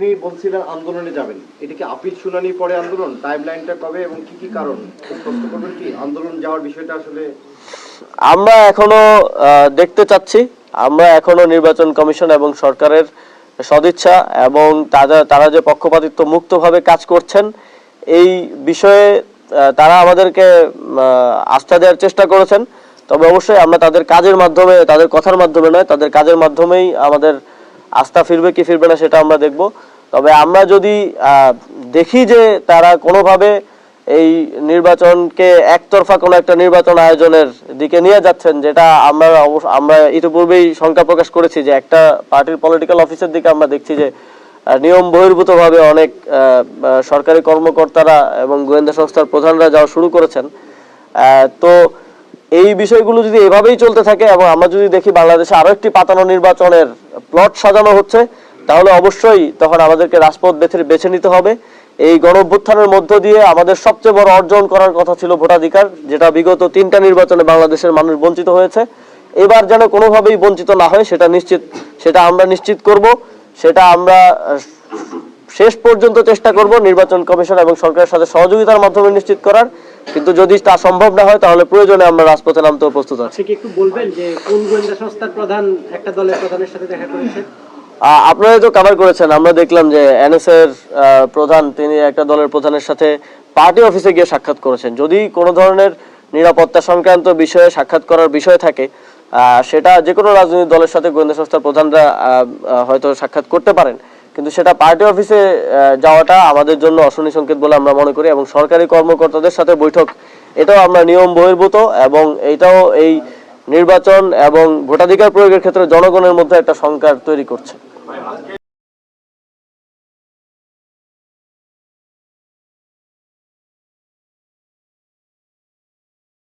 আপনি বলছিলেন আন্দোলনে যাবেন। এটা কি আপিল শুনানি পরে আন্দোলন? টাইম লাইনটা কবে এবং কি কি কারণ? স্পষ্ট করবেন কি? আন্দোলন যাওয়ার বিষয়টা আসলে আমরা এখনও দেখতে চাচ্ছি। আমরা এখনও নির্বাচন কমিশন এবং সরকারের সদিচ্ছা এবং তারা তারা যে পক্ষপাতিত্ব মুক্তভাবে কাজ করছেন, এই বিষয়ে তারা আমাদেরকে আস্থা দেওয়ার চেষ্টা করেছেন। তবে অবশ্যই আমরা তাদের কাজের মাধ্যমে, তাদের কথার মাধ্যমে নয়, তাদের কাজের মাধ্যমেই আমাদের আস্থা ফিরবে কি ফিরবে না সেটা আমরা দেখব। তবে আমরা যদি দেখি যে তারা কোনোভাবে এই নির্বাচনকে একতরফা কোনো একটা নির্বাচন আয়োজনের দিকে নিয়ে যাচ্ছেন, যেটা আমরা আমরা ইতিপূর্বেই শঙ্কা প্রকাশ করেছি যে একটা পার্টির পলিটিক্যাল অফিসের দিকে আমরা দেখছি যে নিয়ম বহির্ভূতভাবে অনেক সরকারি কর্মকর্তারা এবং গোয়েন্দা সংস্থার প্রধানরা যাওয়া শুরু করেছেন। তো এই বিষয়গুলো যদি এভাবেই চলতে থাকে এবং আমরা যদি দেখি বাংলাদেশে আরও একটি পাতানো নির্বাচনের প্লট সাজানো হচ্ছে তাহলে অবশ্যই তখন আমাদেরকে রাজপথ বেছে বেছে নিতে হবে। এই গণ মধ্য দিয়ে আমাদের সবচেয়ে বড় অর্জন করার কথা ছিল ভোটাধিকার যেটা বিগত তিনটা নির্বাচনে বাংলাদেশের মানুষ বঞ্চিত হয়েছে। এবার যেন কোনোভাবেই বঞ্চিত না হয় সেটা নিশ্চিত সেটা আমরা নিশ্চিত করব সেটা আমরা শেষ পর্যন্ত চেষ্টা করব নির্বাচন কমিশন এবং সরকারের সাথে সহযোগিতার মাধ্যমে নিশ্চিত করার। কিন্তু যদি তা সম্ভব না হয় তাহলে প্রয়োজনে আমরা রাজপথে নামতেও প্রস্তুত আছি। একটু বলবেন যে কোন গোয়েন্দা সংস্থার প্রধান একটা দলের প্রধানের সাথে দেখা করেছেন? আহ, আপনারা তো কভার করেছেন, আমরা দেখলাম যে এনএস এর প্রধান, তিনি একটা দলের প্রধানের সাথে পার্টি অফিসে গিয়ে সাক্ষাৎ করেছেন। যদি কোনো ধরনের নিরাপত্তা সংক্রান্ত বিষয়ে সাক্ষাৎ করার বিষয় থাকে সেটা যে কোনো রাজনৈতিক দলের সাথে গোয়েন্দা সংস্থার প্রধানরা হয়তো সাক্ষাৎ করতে পারেন। কিন্তু সেটা পার্টি অফিসে যাওয়াটা আমাদের জন্য অশনি সংকেত বলে আমরা মনে করি এবং সরকারি কর্মকর্তাদের সাথে বৈঠক, এটাও আমরা নিয়ম বহির্ভূত এবং এটাও এই নির্বাচন এবং ভোটাধিকার প্রয়োগের ক্ষেত্রে জনগণের মধ্যে একটা সংকার তৈরি করছে।